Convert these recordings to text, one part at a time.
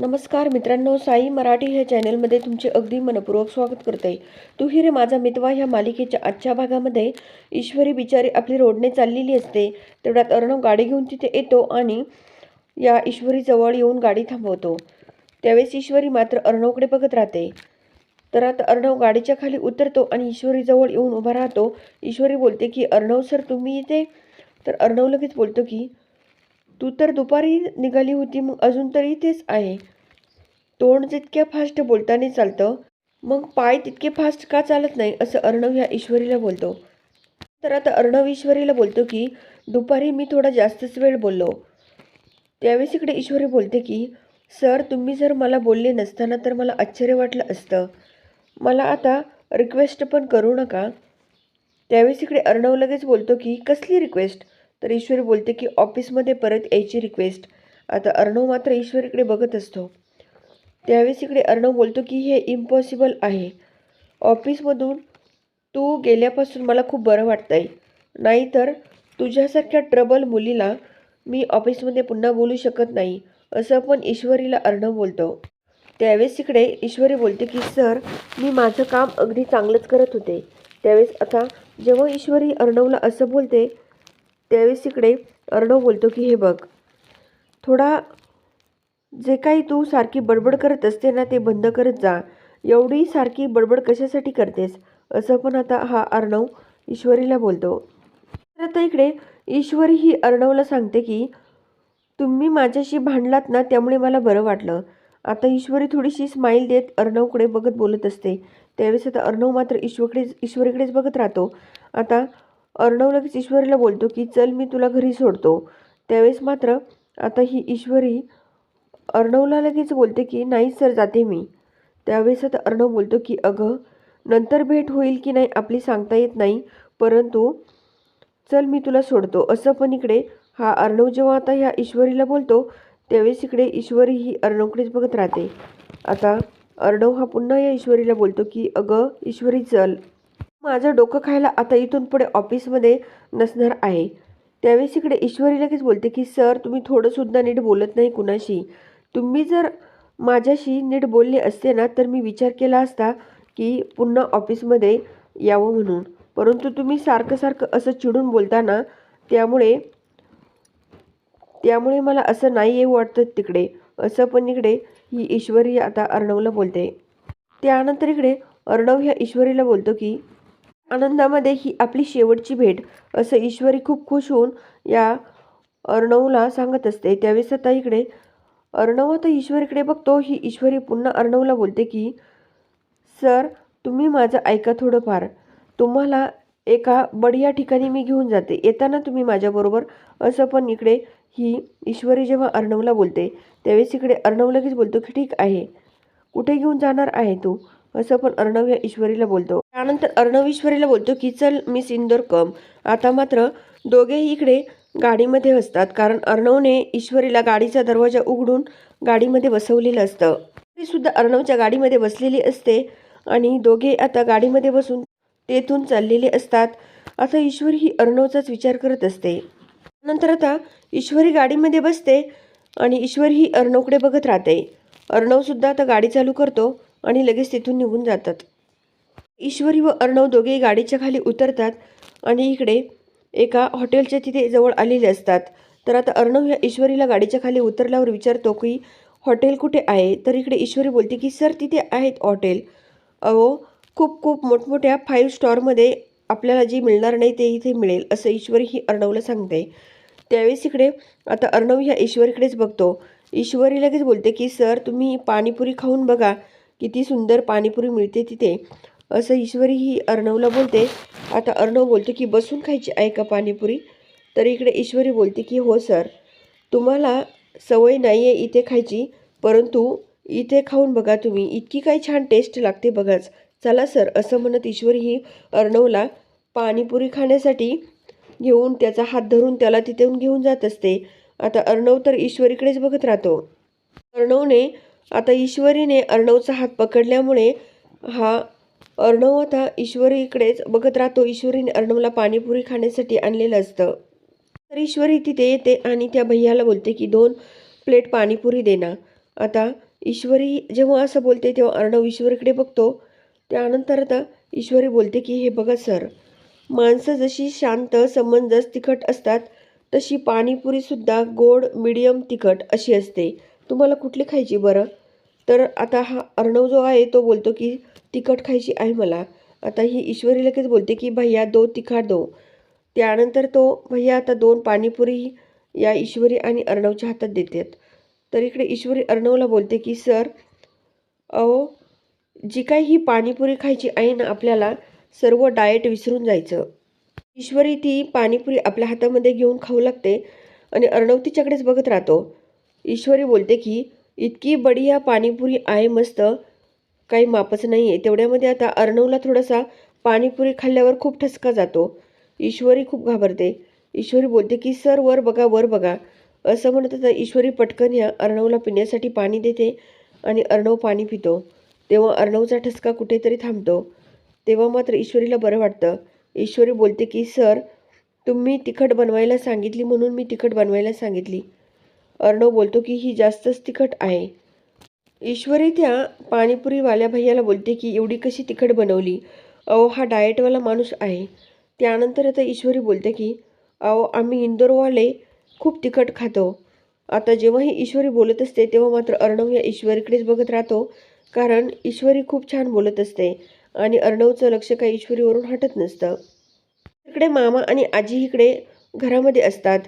नमस्कार मित्रांनो साई मराठी ह्या चॅनलमध्ये तुमचे अगदी मनपूर्वक स्वागत करते. तू ही रे माझा मितवा ह्या मालिकेच्या आजच्या भागामध्ये ईश्वरी बिचारी आपली रोडने चाललेली असते. तेवढ्यात अर्णव गाडी घेऊन तिथे येतो आणि या ईश्वरीजवळ येऊन गाडी थांबवतो. त्यावेळेस ईश्वरी मात्र अर्णवकडे बघत राहते. तर आता अर्णव गाडीच्या खाली उतरतो आणि ईश्वरीजवळ येऊन उभा राहतो. ईश्वरी बोलते की अर्णव सर तुम्ही इथे? तर अर्णव लगेच बोलतो की तू तर दुपारी निघाली होती मग अजून तरी इथेच आहे. तोंड जितक्या फास्ट बोलताना चालतं मग पाय तितके फास्ट का चालत नाही असं अर्णव ह्या ईश्वरीला बोलतो. तर आता अर्णव ईश्वरीला बोलतो की दुपारी मी थोडा जास्तच वेळ बोललो. त्यावेळेस इकडे ईश्वरी बोलते की सर तुम्ही जर मला बोलले नसताना तर मला आश्चर्य वाटलं असतं. मला आता रिक्वेस्ट पण करू नका. त्यावेळेस इकडे अर्णव लगेच बोलतो की कसली रिक्वेस्ट तर ईश्वरी बोलते की ऑफिसमध्ये परत यायची रिक्वेस्ट आता अर्णव मात्र ईश्वरीकडे बघत असतो. त्यावेळेस इकडे अर्णव बोलतो की हे इम्पॉसिबल आहे. ऑफिसमधून तू गेल्यापासून मला खूप बरं वाटतं आहे नाहीतर तुझ्यासारख्या ट्रबल मुलीला मी ऑफिसमध्ये पुन्हा बोलू शकत नाही असं पण ईश्वरीला अर्णव बोलतो. त्यावेळेस इकडे ईश्वरी बोलते की सर मी माझं काम अगदी चांगलंच करत होते. त्यावेळेस आता जेव्हा ईश्वरी अर्णवला असं बोलते त्यावेळेस इकडे अर्णव बोलतो की हे बघ थोडा जे काही तू सारखी बडबड करत असते ना ते बंद करत जा. एवढी सारखी बडबड कशासाठी करतेस? असं पण आता हा अर्णव ईश्वरीला बोलतो. तर आता इकडे ईश्वरी ही अर्णवला सांगते की तुम्ही माझ्याशी भांडलात ना त्यामुळे मला बरं वाटलं. आता ईश्वरी थोडीशी स्माईल देत अर्णवकडे बघत बोलत असते. त्यावेळेस आता अर्णव मात्र ईश्वरकडे ईश्वरीकडेच बघत राहतो. आता अर्णव लगेच ईश्वरीला बोलतो की चल मी तुला घरी सोडतो. त्यावेळेस मात्र आता ही ईश्वरी अर्णवला लगेच बोलते की नाही सर जाते मी. त्यावेळेस आता अर्णव बोलतो की अगं नंतर भेट होईल की नाही आपली सांगता येत नाही परंतु चल मी तुला सोडतो. असं पण इकडे हा अर्णव जेव्हा आता ह्या ईश्वरीला बोलतो त्यावेळेस इकडे ईश्वरी ही अर्णवकडेच बघत राहते. आता अर्णव हा पुन्हा या ईश्वरीला बोलतो की अगं ईश्वरी चल. माझं डोकं खायला आता इथून पुढे ऑफिसमध्ये नसणार आहे. त्यावेळेस इकडे ईश्वरी लगेच बोलते की सर तुम्ही थोडंसुद्धा नीट बोलत नाही कुणाशी. तुम्ही जर माझ्याशी नीट बोलले असते ना तर मी विचार केला असता की पुन्हा ऑफिसमध्ये यावं म्हणून. परंतु तुम्ही सारखं सारखं असं चिडून बोलताना त्यामुळे त्यामुळे मला असं नाही येऊ वाटतं तिकडे. असं पण इकडे ही ईश्वरी आता अर्णवला बोलते. त्यानंतर इकडे अर्णव ह्या ईश्वरीला बोलतो की आनंदामध्ये ही आपली शेवटची भेट असं ईश्वरी खूप खुश होऊन या अर्णवला सांगत असते. त्यावेळेस आता इकडे अर्णव आता ईश्वरीकडे बघतो. ही ईश्वरी पुन्हा अर्णवला बोलते की सर तुम्ही माझं ऐका थोडंफार. तुम्हाला एका बढिया ठिकाणी मी घेऊन जाते. येताना तुम्ही माझ्याबरोबर असं पण इकडे ही ईश्वरी जेव्हा अर्णवला बोलते त्यावेळेस इकडे अर्णव लगेच बोलतो की ठीक आहे. कुठे घेऊन जाणार आहे तू? असं पण अर्णव या ईश्वरीला बोलतो. त्यानंतर अर्णव ईश्वरीला बोलतो की चल मिस इंदोर कम आता मात्र दोघेही इकडे गाडीमध्ये असतात कारण अर्णवने ईश्वरीला गाडीचा दरवाजा उघडून गाडीमध्ये बसवलेलं असतं. ती सुद्धा अर्णवच्या गाडीमध्ये बसलेली असते आणि दोघे आता गाडीमध्ये बसून तेथून चाललेले असतात. आता ईश्वरी ही अर्णवचाच विचार करत असते. नंतर आता ईश्वरी गाडीमध्ये बसते आणि ईश्वरी ही अर्णवकडे बघत राहते. अर्णवसुद्धा आता गाडी चालू करतो आणि लगेच तिथून निघून जातात. ईश्वरी व अर्णव दोघे गाडीच्या खाली उतरतात आणि इकडे एका हॉटेलच्या तिथे जवळ आलेले असतात. तर आता अर्णव ह्या ईश्वरीला गाडीच्या खाली उतरल्यावर विचारतो की हॉटेल कुठे आहे? तर इकडे ईश्वरी बोलते की सर तिथे आहेत हॉटेल. अहो खूप खूप मोठमोठ्या फाईव्ह स्टॉरमध्ये आपल्याला जे मिळणार नाही ते इथे मिळेल असं ईश्वरी ही अर्णवला सांगते. त्यावेळेस इकडे आता अर्णव ह्या ईश्वरीकडेच बघतो. ईश्वरी लगेच बोलते की सर तुम्ही पाणीपुरी खाऊन बघा. किती सुंदर पाणीपुरी मिळते तिथे. असं ईश्वरी ही अर्णवला बोलते. आता अर्णव बोलतो की बसून खायची आहे का पाणीपुरी? तर इकडे ईश्वरी बोलते की हो सर. तुम्हाला सवय नाही आहे इथे खायची परंतु इथे खाऊन बघा तुम्ही. इतकी काही छान टेस्ट लागते बघाच. चला सर असं म्हणत ईश्वरी ही अर्णवला पाणीपुरी खाण्यासाठी घेऊन त्याचा हात धरून त्याला तिथून घेऊन जात असते. आता अर्णव तर ईश्वरीकडेच बघत राहतो. अर्णवने आता ईश्वरीने अर्णवचा हात पकडल्यामुळे हा अर्णव आता ईश्वरीकडेच बघत राहतो. ईश्वरीने अर्णवला पाणीपुरी खाण्यासाठी आणलेलं असतं. तर ईश्वरी तिथे येते आणि त्या भैयाला बोलते की दोन प्लेट पाणीपुरी दे ना. आता ईश्वरी जेव्हा असं बोलते तेव्हा अर्णव ईश्वरीकडे बघतो. त्यानंतर आता ईश्वरी बोलते की हे बघा सर माणसं जशी शांत समंजस तिखट असतात तशी पाणीपुरीसुद्धा गोड मिडियम तिखट अशी असते. तुम्हाला कुठली खायची बरं? तर आता हा अर्णव जो आहे तो बोलतो की तिखट खायची आहे मला. आता ही ईश्वरी लगेच बोलते की भैया दो तिखा दो. त्यानंतर तो भैया आता दोन पाणीपुरी या ईश्वरी आणि अर्णवच्या हातात देतात. तर इकडे ईश्वरी अर्णवला बोलते की सर अहो जी काही ही पाणीपुरी खायची आहे ना आपल्याला सर्व डाएट विसरून जायचं. ईश्वरी ती पाणीपुरी आपल्या हातामध्ये घेऊन खाऊ लागते आणि अर्णव तिच्याकडेच बघत राहतो. ईश्वरी बोलते की इतकी बढिया पाणीपुरी आहे मस्त. काही मापच नाही आहे तेवढ्यामध्ये आता अर्णवला थोडासा पाणीपुरी खाल्ल्यावर खूप ठसका जातो. ईश्वरी खूप घाबरते. ईश्वरी बोलते की सर वर बघा वर बघा. असं म्हणत आता ईश्वरी पटकन ह्या अर्णवला पिण्यासाठी पाणी देते आणि अर्णव पाणी पितो. तेव्हा अर्णवचा ठसका कुठेतरी थांबतो. तेव्हा मात्र ईश्वरीला बरं वाटतं. ईश्वरी बोलते की सर तुम्ही तिखट बनवायला सांगितली म्हणून मी तिखट बनवायला सांगितली. अर्णव बोलतो की ही जास्तच तिखट आहे. ईश्वरी त्या पाणीपुरीवाल्या भैयाला बोलते की एवढी कशी तिखट बनवली? अहो हा डाएटवाला माणूस आहे. त्यानंतर आता ईश्वरी बोलते की अहो आम्ही इंदोरवाले खूप तिखट खातो. आता जेव्हाही ईश्वरी बोलत असते तेव्हा मात्र अर्णव या ईश्वरीकडेच बघत राहतो कारण ईश्वरी खूप छान बोलत असते आणि अर्णवचं लक्ष काही ईश्वरीवरून हटत नसतं. इकडे मामा आणि आजी इकडे घरामध्ये असतात.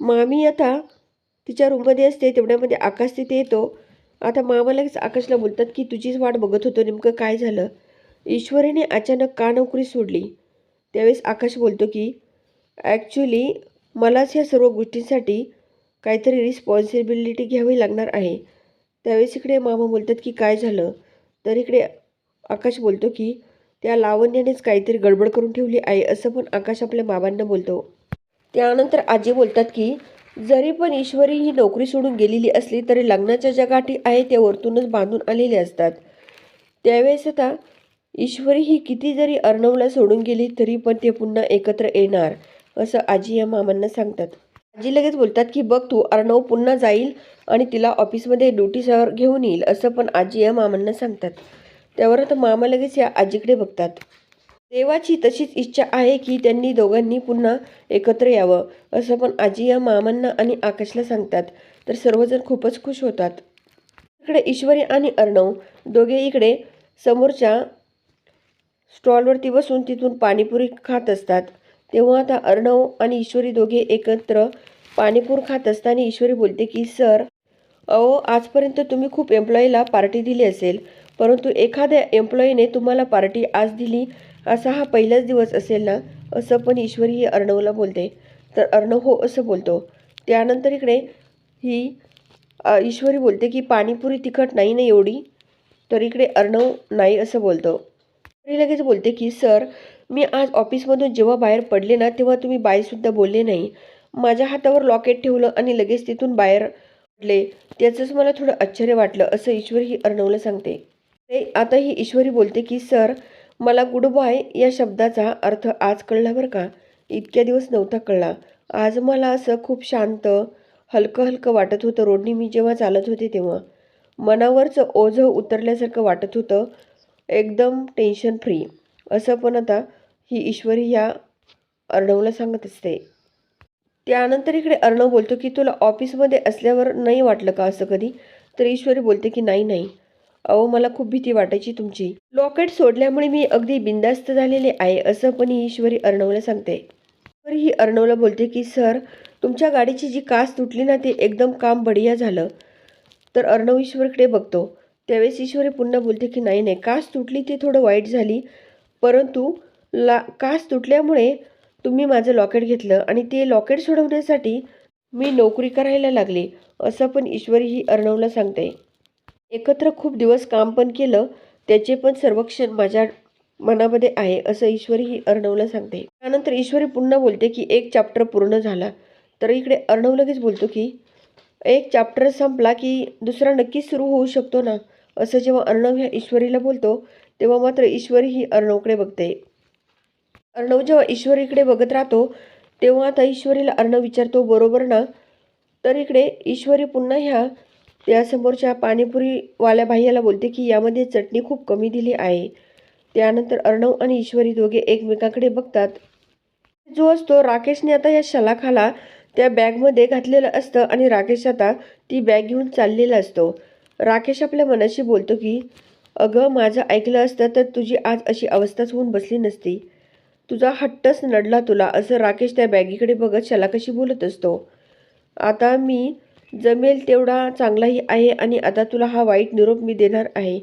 मामी आता तिच्या रूममध्ये असते तेवढ्यामध्ये आकाश तिथे येतो. आता मामा लगेच आकाशला बोलतात की तुझीच वाट बघत होतो नेमकं काय झालं? ईश्वरीने अचानक का नोकरी सोडली? त्यावेळेस आकाश बोलतो की ॲक्च्युली मलाच ह्या सर्व गोष्टींसाठी काहीतरी रिस्पॉन्सिबिलिटी घ्यावी लागणार आहे. त्यावेळेस इकडे मामा बोलतात की काय झालं? तर इकडे आकाश बोलतो की त्या लावण्यानेच काहीतरी गडबड करून ठेवली आहे असं पण आकाश आपल्या मामांना बोलतो. त्यानंतर आजी बोलतात की जरी पण ईश्वरी ही नोकरी सोडून गेलेली असली तरी लग्नाच्या ज्या गाठी आहे त्या वरतूनच बांधून आलेल्या असतात. त्यावेळेस आता ईश्वरी ही किती जरी अर्णवला सोडून गेली तरी पण ते पुन्हा एकत्र येणार असं आजी या मामांना सांगतात. आजी लगेच बोलतात की बघ तू अर्णव पुन्हा जाईल आणि तिला ऑफिसमध्ये ड्युटीसवर घेऊन येईल असं पण आजी या मामांना सांगतात. त्यावर आता मामा लगेच या आजीकडे बघतात. देवाची तशीच इच्छा आहे की त्यांनी दोघांनी पुन्हा एकत्र यावं असं पण आजी या मामांना आणि आकाशला सांगतात. तर सर्वजण खूपच खुश होतात. इकडे ईश्वरी आणि अर्णव दोघे इकडे समोरच्या स्टॉलवरती बसून तिथून पाणीपुरी खात असतात. तेव्हा आता अर्णव आणि ईश्वरी दोघे एकत्र पाणीपूर खात असताना ईश्वरी बोलते की सर अहो आजपर्यंत तुम्ही खूप एम्प्लॉईला पार्टी दिली असेल परंतु एखाद्या एम्प्लॉईने तुम्हाला पार्टी आज दिली असा हा पहिलाच दिवस असेल ना असं पण ईश्वरी ही अर्णवला बोलते. तर अर्णव हो असं बोलतो. त्यानंतर इकडे ही ईश्वरी बोलते की पाणीपुरी तिखट नाही ना एवढी? तर इकडे अर्णव नाही असं बोलतो. ईश्वरी लगेच बोलते की सर मी आज ऑफिसमधून जेव्हा बाहेर पडले ना तेव्हा तुम्ही बाईसुद्धा बोलले नाही. माझ्या हातावर लॉकेट ठेवलं आणि लगेच तिथून बाहेर पडले. त्याचंच मला थोडं आश्चर्य वाटलं असं ईश्वरी ही अर्णवला सांगते. ते आता ही ईश्वरी बोलते की सर मला गुड बाय या शब्दाचा अर्थ आज कळला बरं का? इतक्या दिवस नव्हता कळला. आज मला असं खूप शांत हलकं हलकं वाटत होतं रोडनी मी जेव्हा चालत होते तेव्हा. मनावरचं ओझं उतरल्यासारखं वाटत होतं. एकदम टेन्शन फ्री असं पण आता ही ईश्वरी या अर्णवला सांगत असते. त्यानंतर इकडे अर्णव बोलतो की तुला ऑफिसमध्ये असल्यावर नाही वाटलं का असं कधी? तर ईश्वरी बोलते की नाही नाही. अहो मला खूप भीती वाटायची तुमची. लॉकेट सोडल्यामुळे मी अगदी बिंदास्त झालेले आहे असं पण ही ईश्वरी अर्णवला सांगते. तर ही अर्णवला बोलते की सर तुमच्या गाडीची जी कास तुटली ना ते एकदम काम बढिया झालं. तर अर्णव ईश्वरकडे बघतो. त्यावेळेस ईश्वरी पुन्हा बोलते की नाही नाही कास तुटली ते थोडं वाईट झाली. परंतु ला कास तुटल्यामुळे तुम्ही माझं लॉकेट घेतलं आणि ते लॉकेट सोडवण्यासाठी मी नोकरी करायला लागले असं पण ईश्वरी ही अर्णवला सांगते. एकत्र खूप दिवस काम पण केलं त्याचे पण सर्वक्षण माझ्या मनामध्ये आहे असं ईश्वरी ही अर्णवला सांगते. त्यानंतर ईश्वरी पुन्हा बोलते की एक चॅप्टर पूर्ण झाला. तर इकडे अर्णव लगेच बोलतो की एक चॅप्टर संपला की दुसरा नक्कीच सुरू होऊ शकतो ना? असं जेव्हा अर्णव ह्या ईश्वरीला बोलतो तेव्हा मात्र ईश्वरी ही अर्णवकडे बघते. अर्णव जेव्हा ईश्वरीकडे बघत राहतो तेव्हा आता ईश्वरीला अर्णव विचारतो बरोबर ना? तर इकडे ईश्वरी पुन्हा ह्या त्यासमोरच्या पाणीपुरीवाल्या भाईयाला बोलते की यामध्ये चटणी खूप कमी दिली आहे. त्यानंतर अर्णव आणि ईश्वरी दोघे एकमेकांकडे बघतात. जो असतो राकेशने आता या शलाखाला त्या बॅगमध्ये घातलेलं असतं आणि राकेश आता ती बॅग घेऊन चाललेला असतो. राकेश आपल्या मनाशी बोलतो की अगं माझं ऐकलं असतं तर तुझी आज अशी अवस्थाच होऊन बसली नसती. तुझा हट्टच नडला तुला असं राकेश त्या बॅगीकडे बघत शलाकाशी बोलत असतो. आता मी जमेल तेवढा चांगलाही आहे आणि आता तुला हा वाईट निरोप मी देणार आहे.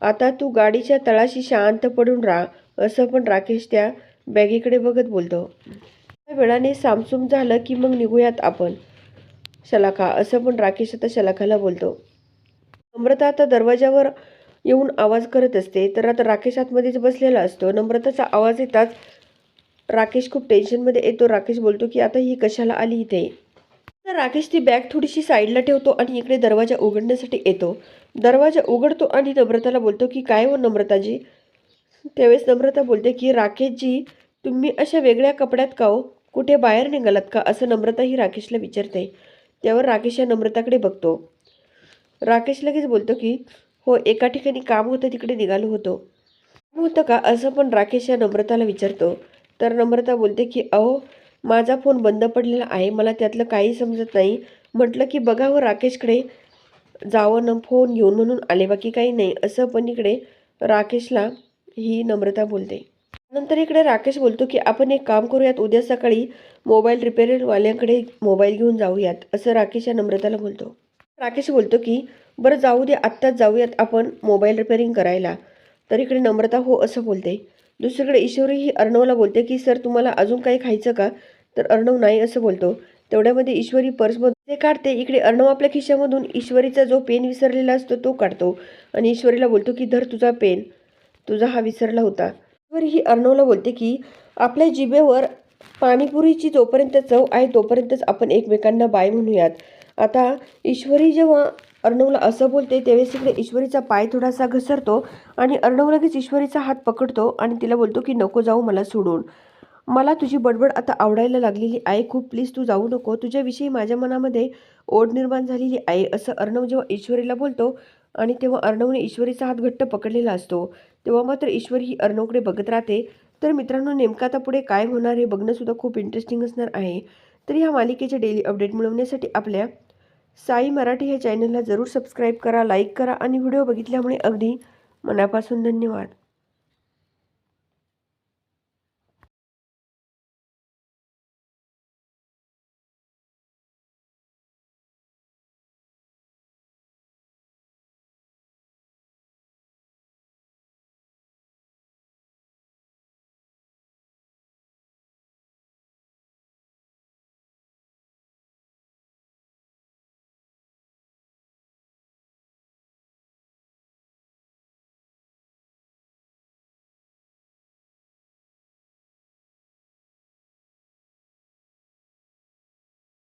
आता तू गाडीच्या तळाशी शांत पडून राहा असं पण राकेश त्या बॅगेकडे बघत बोलतो. त्या वेळाने सामसूम झालं की मग निघूयात आपण. शलाखा असं पण राकेश आता शलाखाला बोलतो. नम्रता आता दरवाजावर येऊन आवाज करत असते तर आता राकेश आतमध्येच बसलेला असतो. नम्रताचा आवाज येताच राकेश खूप टेन्शनमध्ये येतो. राकेश बोलतो की आता ही कशाला आली इथे? तर राकेश ती बॅग थोडीशी साईडला ठेवतो आणि इकडे दरवाजा उघडण्यासाठी येतो. दरवाजा उघडतो आणि नम्रताला बोलतो की काय हो नम्रताजी? त्यावेळेस नम्रता बोलते की राकेशजी तुम्ही अशा वेगळ्या कपड्यात का हो? कुठे बाहेर निघालात का? असं नम्रता ही राकेशला विचारते. त्यावर राकेश या नम्रताकडे बघतो. राकेश लगेच बोलतो की हो एका ठिकाणी काम होतं तिकडे निघालो होतो. काम होतं का? असं पण राकेश या नम्रताला विचारतो. तर नम्रता बोलते की अहो माझा फोन बंद पडलेला आहे मला त्यातलं काही समजत नाही. म्हटलं की बघावं हो, राकेशकडे जावं न फोन घेऊन म्हणून आले बाकी काही नाही. असं पण इकडे राकेशला ही नम्रता बोलते. नंतर इकडे राकेश बोलतो की आपण एक काम करूयात उद्या सकाळी मोबाईल रिपेअरवाल्यांकडे मोबाईल घेऊन जाऊयात असं राकेश या नम्रताला बोलतो. राकेश बोलतो की बरं जाऊ दे आत्ताच जाऊयात आपण मोबाईल रिपेअरिंग करायला. तर इकडे नम्रता हो असं बोलते. दुसरीकडे ईश्वरी ही अर्णवला बोलते की सर तुम्हाला अजून काही खायचं का? तर अर्णव नाही असं बोलतो. तेवढ्यामध्ये ईश्वरी पर्समधून ते काढते इकडे अर्णव आपल्या खिशामधून ईश्वरीचा जो पेन विसरलेला असतो तो काढतो. आणि ईश्वरीला बोलतो की धर तुझा पेन. तुझा हा विसरला होता. ईश्वरी ही अर्णवला बोलते की आपल्या जिभेवर पाणीपुरीची जोपर्यंत चव आहे तोपर्यंतच आपण एकमेकांना बाय म्हणूयात. आता ईश्वरी जेव्हा अर्णवला असं बोलते त्यावेळेस इकडे ईश्वरीचा पाय थोडासा घसरतो आणि अर्णव लगेच ईश्वरीचा हात पकडतो आणि तिला बोलतो की नको जाऊ मला सोडून. मला तुझी बडबड आता आवडायला लागलेली आहे खूप. प्लीज तू जाऊ नको. तुझ्याविषयी माझ्या मनामध्ये ओढ निर्माण झालेली आहे असं अर्णव जेव्हा ईश्वरीला बोलतो आणि तेव्हा अर्णवने ईश्वरीचा हात घट्ट पकडलेला असतो. तेव्हा मात्र ईश्वरी ही अर्णवकडे बघत राहते. तर मित्रांनो नेमकं आता पुढे काय होणार हे बघणंसुद्धा खूप इंटरेस्टिंग असणार आहे. तर ह्या मालिकेचे डेली अपडेट मिळवण्यासाठी आपल्या साई मराठी ह्या चॅनलला जरूर सबस्क्राईब करा लाईक करा आणि व्हिडिओ बघितल्यामुळे अगदी मनापासून धन्यवाद.